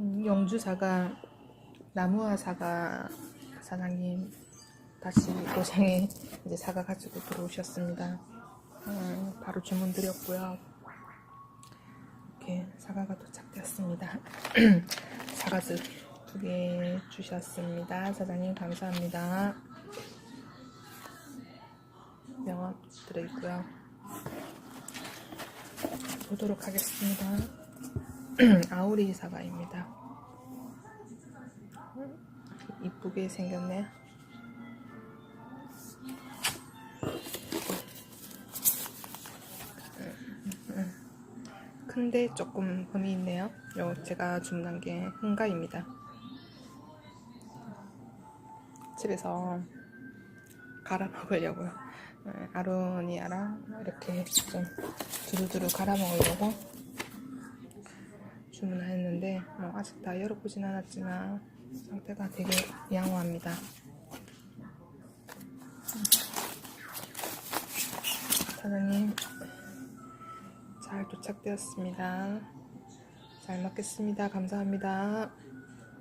음, 영주 사과 나무와 사과 사장님 다시 고장에 이제 사과 가지고 들어오셨습니다. 음, 바로 주문 드렸고요. 이렇게 사과가 도착되었습니다. 사과즙 두 개 주셨습니다. 사장님 감사합니다. 명함 들어있고요. 보도록 하겠습니다. 아우리 사과입니다. 이쁘게 생겼네. 큰데 조금 범이 있네요. 요 제가 주문한 게 흥가입니다. 집에서 갈아 먹으려고요. 네, 아로니아랑 이렇게 좀 두루두루 갈아 먹으려고 뭐 아직 다 열어보진 않았지만 상태가 되게 양호합니다. 사장님 잘 도착되었습니다. 잘 먹겠습니다. 감사합니다.